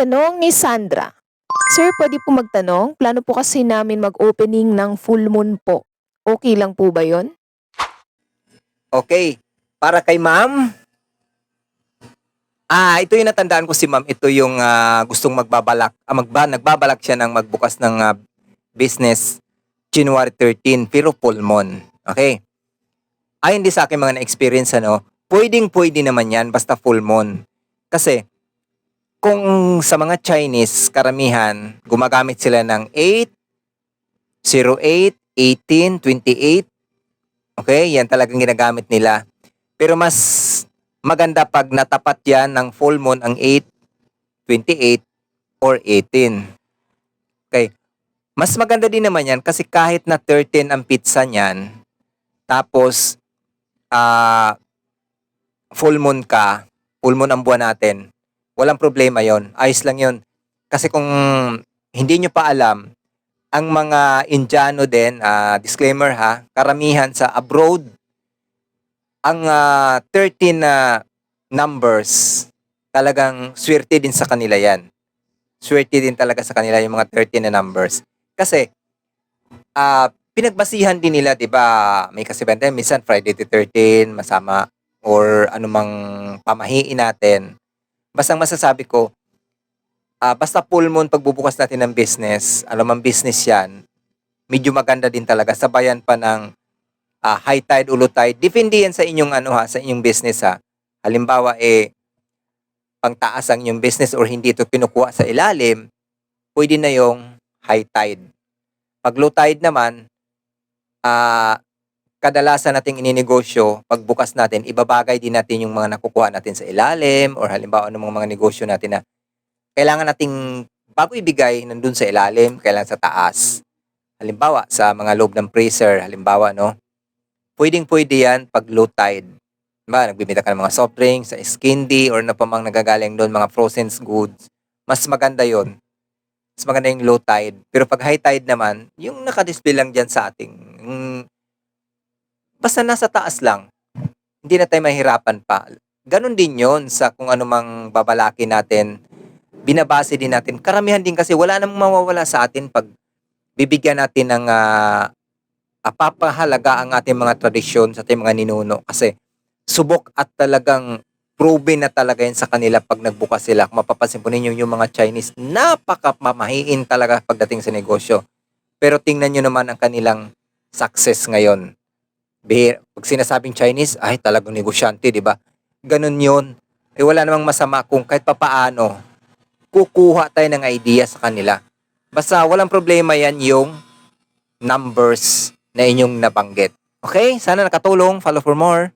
Tanong ni Sandra. Sir, pwede po magtanong? Plano po kasi namin mag-opening ng full moon po. Okay lang po ba yon? Okay. Para kay ma'am. Ah, ito yung natandaan ko si ma'am. Ito yung ah, gustong magbabalak. Ah, magba, nagbabalak siya ng magbukas ng ah, business January 13, pero full moon. Okay. Ayon din sa akin mga na-experience, ano, pwedeng pwede naman yan basta full moon. Kasi, kung sa mga Chinese, karamihan, gumagamit sila ng 8, 08, 18, 28, Okay, yan talagang ginagamit nila. Pero mas maganda pag natapat yan ng full moon ang 8, 28, or 18. Okay. Mas maganda din naman yan kasi kahit na 13 ang pizza niyan, tapos ah full moon ka, full moon ang buwan natin, walang problema yon Ayos lang yon Kasi kung hindi nyo pa alam, ang mga Indiano din, ah, disclaimer ha, karamihan sa abroad, ang ah, 13 na numbers, talagang swerte din sa kanila yan. Swerte din talaga sa kanila yung mga 13 na numbers. Kasi, ah pinagbasihan din nila, di ba, may kasibente, minsan Friday the 13, masama, or anumang pamahiin natin. Basta masasabi ko, Ah, basta full moon pagbubukas natin ng business, alam ang business yan, medyo maganda din talaga. Sabayan pa ng ah, high tide, low tide. Depende yan sa inyong ano ha, sa inyong business ha. Halimbawa eh, pangtaas ang inyong business or hindi ito kinukuha sa ilalim, pwede na yung high tide. Pag low tide naman, ah, kadalasan nating ininegosyo, pagbukas natin, ibabagay din natin yung mga nakukuha natin sa ilalim or halimbawa anong mga negosyo natin na kailangan nating bago ibigay nandun sa ilalim, kailangan sa taas. Halimbawa, sa mga loob ng freezer, halimbawa, no? Pwedeng pwede yan pag low tide. Diba, nagbibita ka ng mga soft drinks, sa skindy, or na pa mang nagagaling doon, mga frozen goods. Mas maganda yon Mas maganda yung low tide. Pero pag high tide naman, yung nakadisplay lang dyan sa ating, yung, basta nasa taas lang. Hindi na tayo mahirapan pa. Ganon din yon sa kung ano mang babalaki natin binabase din natin. Karamihan din kasi wala namang mawawala sa atin pag bibigyan natin ng ah, ah, papahalaga ang ating mga tradisyon sa ating mga ninuno. Kasi subok at talagang proven na talaga yan sa kanila pag nagbukas sila. Kung mapapansin po ninyo yung mga Chinese, napaka-mamahiin talaga pagdating sa negosyo. Pero tingnan nyo naman ang kanilang success ngayon. Bihira- Pag sinasabing Chinese, ay talagang negosyante, di ba? Ganun yun. Eh wala namang masama kung kahit papaano, kukuha tayo ng idea sa kanila. Basta walang problema yan yung numbers na inyong nabanggit. Okay? Sana nakatulong. Follow for more.